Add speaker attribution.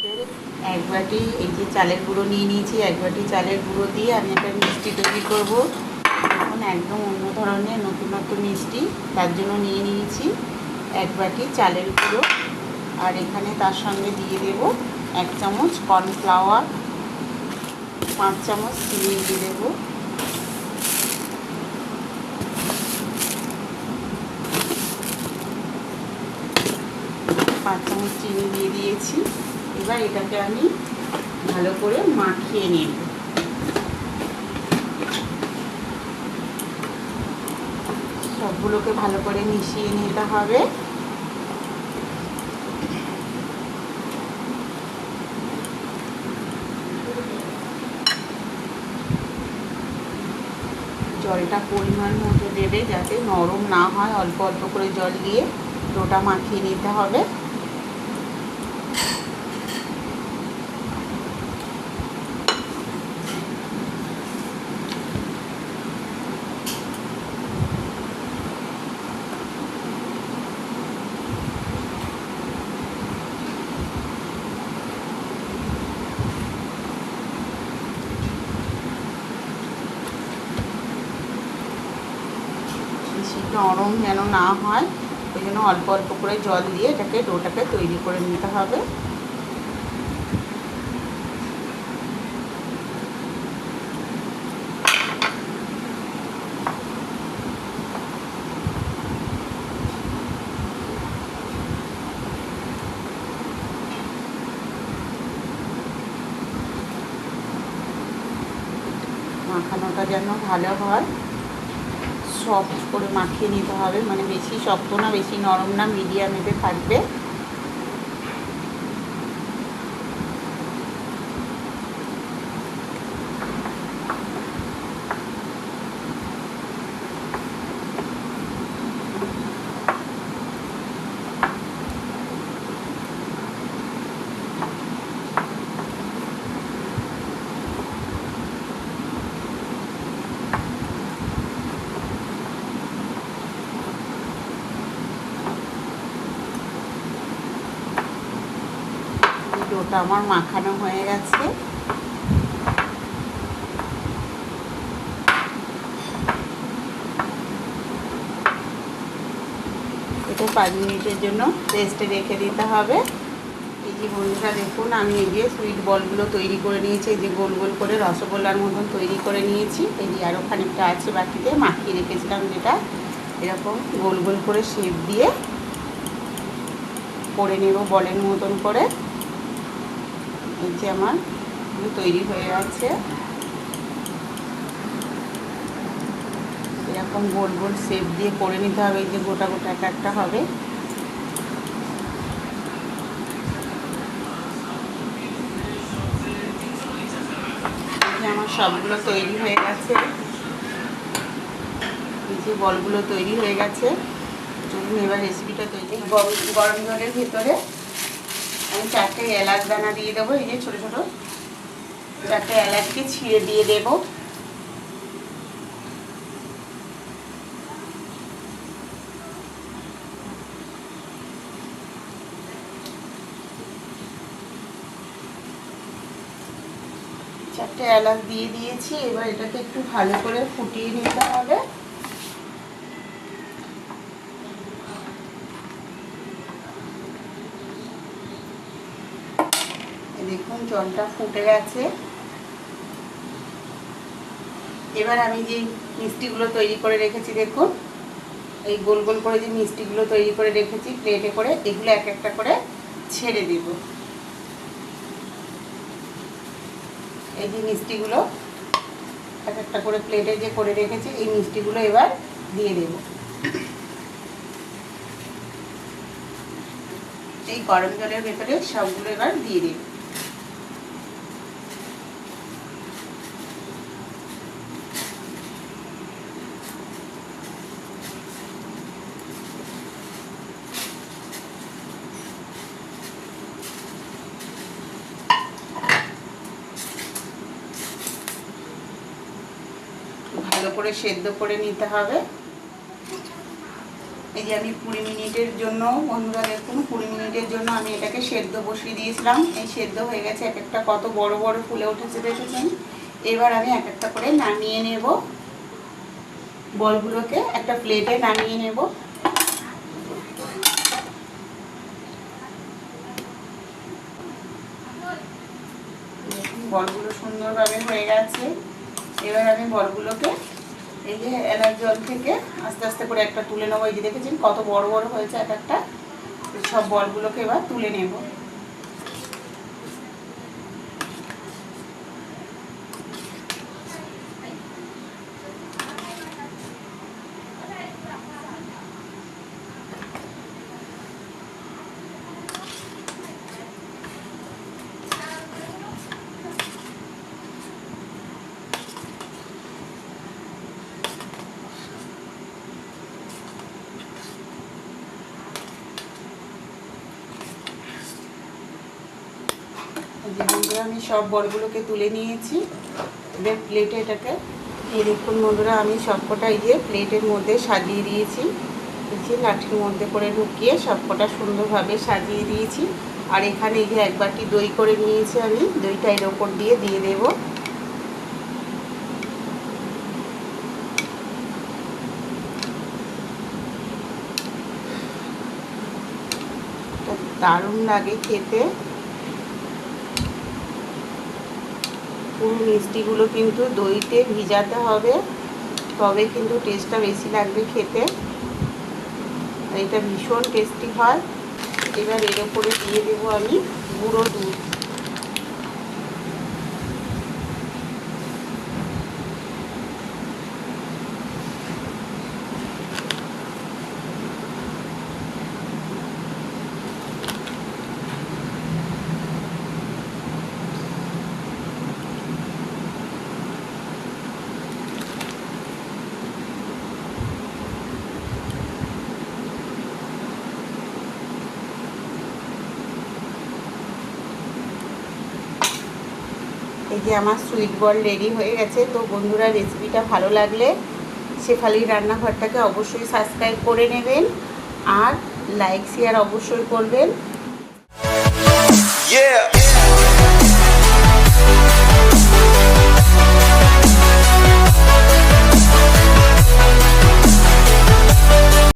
Speaker 1: এক বাটি, এই যে চালের গুঁড়ো নিয়ে নিয়েছি, এক বাটি চালের গুঁড়ো দিয়ে আমি একটা মিষ্টি তৈরি করব। এখন একদম অন্য ধরনের নতুনত্ব মিষ্টি, তার জন্য নিয়ে নিয়েছি এক বাটি চালের গুঁড়ো। আর এখানে তার সঙ্গে দিয়ে দেব এক চামচ কর্নফ্লাওয়ার, পাঁচ চামচ চিনি দিয়ে দেবো। পাঁচ চামচ চিনি দিয়ে দিয়েছি। এবার এটাকে আমি ভালো করে মাখিয়ে নেব। সবগুলোকে ভালো করে মিশিয়ে নিতে হবে। জলটা পরিমাণ মতো দেবে যাতে নরম না হয়, অল্প অল্প করে জল দিয়ে ডোটা মাখিয়ে নিতে হবে বেশি নরম যেন না হয় ওই জন্য অল্প অল্প করে জল দিয়ে এটাকে ডোটাকে তৈরি করে নিতে হবে। মাখানোটা যেন ভালো হয়। সফট করে মাখিয়ে নিতে হবে। মানে বেশি শক্ত না বেশি নরম না মিডিয়ামেতে থাকবে। ডোটা আমার মাখানো হয়ে গেছে। পাঁচ মিনিটের জন্য রেস্টে রেখে দিতে হবে। এই যে বন্ধুরা দেখুন, আমি এই যে সুইট বলগুলো তৈরি করে নিয়েছি যে গোল গোল করে রসগোল্লার মতন তৈরি করে নিয়েছি। এই যে আরও খানিকটা আছে বাকিতে মাখিয়ে রেখেছিলাম যেটা। এরকম গোল গোল করে শেপ দিয়ে করে নেব বলের মতন করে। এই যে আমার তৈরি হয়ে গেছে। এরকম গোল গোল শেপ দিয়ে করে নিতে হবে, এই যে গোটা গোটা এক একটা হবে। আমার সবগুলো তৈরি হয়ে গেছে। যে বলগুলো তৈরি হয়ে গেছে। চলুন এবার রেসিপিটা তৈরি গরম জলের ভেতরে আমি চারটে এলাচ দানা দিয়ে দেবো, এই যে ছোটো ছোটো। চারটে এলাচকে ছিঁড়ে দিয়ে দেব। চারটে এলাচ দিয়ে দিয়েছি, এবার এটাকে একটু ভালো করে ফুটিয়ে নিতে হবে। দেখুন, জলটা ফুটে গেছে। এবার আমি যে মিষ্টিগুলো তৈরি করে রেখেছি, দেখুন, এই গোল গোল করে যে মিষ্টিগুলো তৈরি করে রেখেছি প্লেটে করে, এগুলো এক একটা করে ছেড়ে দেব। এই যে মিষ্টিগুলো, এক একটা করে প্লেটে যে করে রেখেছি, এই মিষ্টিগুলো এবার দিয়ে দেব। এই গরম জলের ভেতরে সবগুলো এবার দিয়ে দেব। ভালো করে সেদ্ধ করে নিতে হবে। এই যে আমি কুড়ি মিনিটের জন্য, বন্ধুরা দেখুন, কুড়ি মিনিটের জন্য আমি এটাকে সেদ্ধ বসিয়ে দিয়েছিলাম। এই সেদ্ধ হয়ে গেছে, এক একটা কত বড় বড় ফুলে উঠেছে দেখেছেন? এবার আমি এক একটা করে নামিয়ে নেব। বলগুলোকে একটা প্লেটে নামিয়ে নেব। বলগুলো সুন্দরভাবে হয়ে গেছে। এবার আমি বলগুলোকে এই যে এলাচ জল থেকে আস্তে আস্তে করে একটা তুলে নেব। এই যে দেখেছেন কত বড় বড় হয়েছে এক একটা? সব বলগুলোকে এবার তুলে নেব এই যে বন্ধুরা আমি সব বলগুলোকে তুলে নিয়েছি। এবার প্লেটে এটাকে এই দেখুন বন্ধুরা, আমি সবকটা এই যে প্লেটের মধ্যে সাজিয়ে দিয়েছি। যে লাঠির মধ্যে করে ঢুকিয়ে সবকটা সুন্দরভাবে সাজিয়ে দিয়েছি। আর এখানে এই যে এক দই করে নিয়েছি আমি, দইটা এর ওপর দিয়ে দিয়ে দেবো। দারুণ লাগে খেতে। মিষ্টিগুলো কিন্তু দইতে ভিজাতে হবে। তবে কিন্তু টেস্টটা বেশি লাগবে খেতে। এটা ভীষণ টেস্টি হয়। এবার এর ওপরে দিয়ে দেবো আমি গুঁড়ো দুধ। এই যে আমার সুইট বল রেডি হয়ে গেছে, তো বন্ধুরা রেসিপিটা ভালো লাগলে শেফালির রান্নাঘরটাকে অবশ্যই সাবস্ক্রাইব করে নেবেন আর লাইক শেয়ার অবশ্যই করবেন
Speaker 2: Yeah.